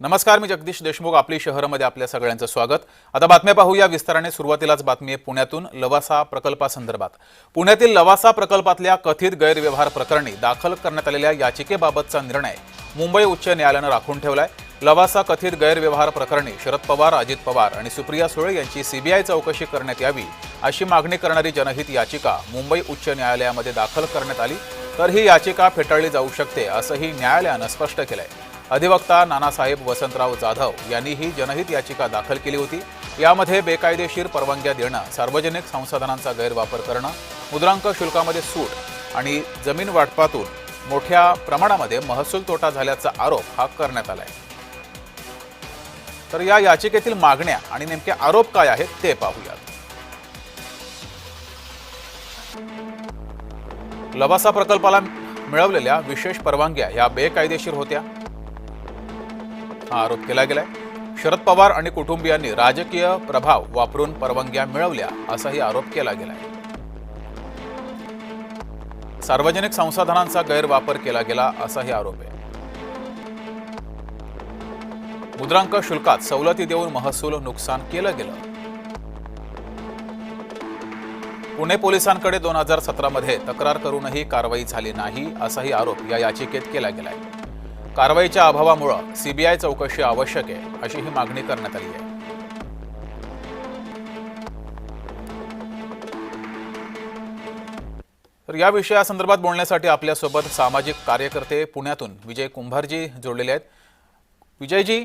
नमस्कार मी जगदीश देशमुख आपली शहरामध्ये आपल्या सगळ्यांचं स्वागत. आता बातम्या पाहूया. विस्ताराने सुरुवातीलाच बातमी आहे पुण्यातून. लवासा प्रकल्पासंदर्भात. पुण्यातील लवासा प्रकल्पातल्या कथित गैरव्यवहार प्रकरणी दाखल करण्यात आलेल्या याचिकेबाबतचा निर्णय मुंबई उच्च न्यायालयानं राखून ठेवलाय. लवासा कथित गैरव्यवहार प्रकरणी शरद पवार अजित पवार आणि सुप्रिया सुळे यांची सीबीआय चौकशी करण्यात यावी अशी मागणी करणारी जनहित याचिका मुंबई उच्च न्यायालयामध्ये दाखल करण्यात आली. तर ही याचिका फेटाळली जाऊ शकते असंही न्यायालयानं स्पष्ट केलं आहे अधिवक्ता नानासाहेब वसंतराव जाधव यांनी ही जनहित याचिका दाखल केली होती. यामध्ये बेकायदेशीर परवानग्या देणं सार्वजनिक संसाधनांचा गैरवापर करणं मुद्रांक शुल्कामध्ये सूट आणि जमीन वाटपातून मोठ्या प्रमाणामध्ये महसूल तोटा झाल्याचा आरोप हा करण्यात आलाय. तर या याचिकेतील मागण्या आणि नेमके आरोप काय आहेत ते पाहूयात. लवासा प्रकल्पाला मिळवलेल्या विशेष परवानग्या या बेकायदेशीर होत्या. हा आरोप केला गेलाय. शरद पवार आणि कुटुंबियांनी राजकीय प्रभाव वापरून परवानग्या मिळवल्या असाही आरोप केला गेलाय. सार्वजनिक संसाधनांचा गैरवापर केला गेला असाही आरोप आहे. मुद्रांक शुल्कात सवलती देऊन महसूल नुकसान केलं गेलं. पुणे पोलिसांकडे दोन हजार सतरामध्ये तक्रार करूनही कारवाई झाली नाही असाही आरोप या याचिकेत केला गेलाय. कारवाईच्या अभावामुळं सीबीआय चौकशी आवश्यक आहे अशी ही मागणी करण्यात आली आहे. तर या विषयासंदर्भात बोलण्यासाठी आपल्यासोबत सामाजिक कार्यकर्ते पुण्यातून विजय कुंभारजी जोडलेले आहेत. विजयजी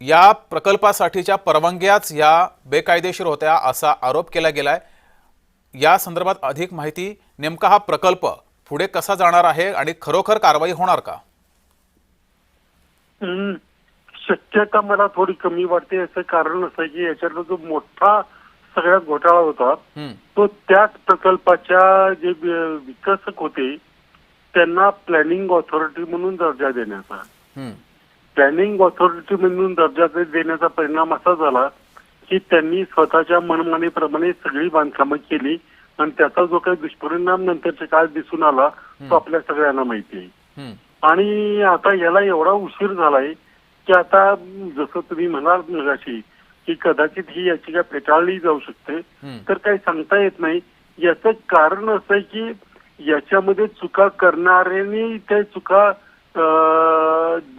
या प्रकल्पासाठीच्या परवानग्याच या बेकायदेशीर होत्या असा आरोप केला गेलाय. या संदर्भात अधिक माहिती नेमका हा प्रकल्प पुढे कसा जाणार आहे आणि खरोखर कारवाई होणार का? शक्यता मला थोडी कमी वाटते. याचं कारण असं की याच्यातला जो मोठा सगळ्यात घोटाळा होता तो त्याच प्रकल्पाच्या जे विकसक होते त्यांना प्लॅनिंग ऑथॉरिटी म्हणून दर्जा देण्याचा. प्लॅनिंग ऑथॉरिटी म्हणून दर्जा देण्याचा परिणाम असा झाला की त्यांनी स्वतःच्या मनमानीप्रमाणे सगळी बांधकामं केली आणि त्याचा जो काही दुष्परिणाम नंतरच्या काळात दिसून आला तो आपल्या सगळ्यांना माहिती आहे. आणि आता याला एवढा उशीर झालाय की आता जसं तुम्ही म्हणाल मगाशी की कदाचित ही याचिका फेटाळली जाऊ शकते. तर काही सांगता येत नाही. याचं कारण असं आहे की याच्यामध्ये चुका करणाऱ्यांनी त्या चुका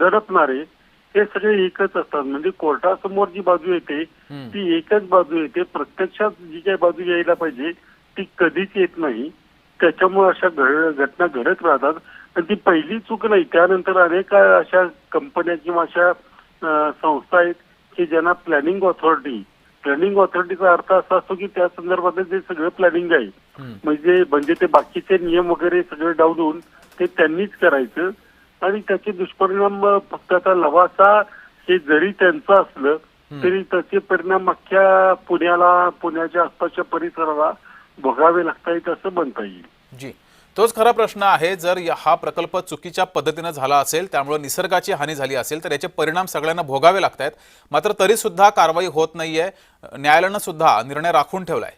दडपणारे हे सगळे एकच असतात. म्हणजे कोर्टासमोर जी बाजू येते. ती एकच बाजू येते. प्रत्यक्षात जी काही बाजू यायला पाहिजे ती कधीच येत नाही. त्याच्यामुळे अशा घटना घडत राहतात. आणि ती पहिली चूक नाही. त्यानंतर अनेक अशा कंपन्या किंवा अशा संस्था आहेत की ज्यांना प्लॅनिंग ऑथॉरिटी प्लॅनिंग ऑथॉरिटीचा अर्थ असा असतो की त्या संदर्भात जे सगळं प्लॅनिंग आहे. म्हणजे म्हणजे ते बाकीचे नियम वगैरे सगळे डावलून ते त्यांनीच करायचं आणि त्याचे दुष्परिणाम फक्त आता लवासा हे जरी त्यांचं असलं तरी त्याचे परिणाम अख्ख्या पुण्याला पुण्याच्या आसपासच्या परिसराला भोगावे लागतायत असं म्हणता येईल. जी. तोच खरा प्रश्न आहे जर हा प्रकल्प चुकीच्या पद्धतीनं झाला असेल त्यामुळे निसर्गाची हानी झाली असेल तर याचे परिणाम सगळ्यांना भोगावे लागत आहेत मात्र तरी सुद्धा कारवाई होत नाहीये. न्यायालयानं सुद्धा निर्णय राखून ठेवलाय.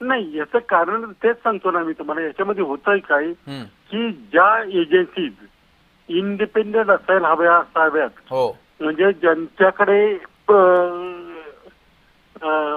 नाही याचं कारण तेच सांगतो ना मी तुम्हाला. याच्यामध्ये होत आहे काय की ज्या एजन्सीज इंडिपेंडेंट असायला हव्या असाव्यात हो. म्हणजे ज्यांच्याकडे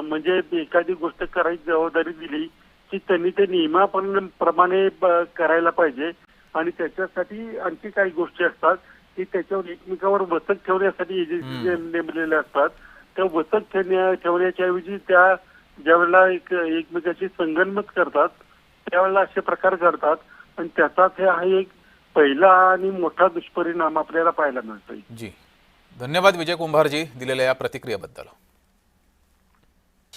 म्हणजे एखादी गोष्ट करायची जबाबदारी दिली की त्यांनी ते नियमाप्रमाणे करायला पाहिजे. आणि त्याच्यासाठी आणखी काही गोष्टी असतात की त्याच्यावर एकमेकावर वचक ठेवण्यासाठी एजन्सी नेमलेल्या असतात त्या वचक ठेवण्या ठेवण्याच्या ऐवजी त्या ज्यावेळेला एक एकमेकाची संगनमत करतात त्यावेळेला असे प्रकार घडतात. आणि त्याचाच हे हा एक पहिला आणि मोठा दुष्परिणाम आपल्याला पाहायला मिळतोय. जी. धन्यवाद विजय कुंभारजी दिलेल्या या प्रतिक्रियेबद्दल.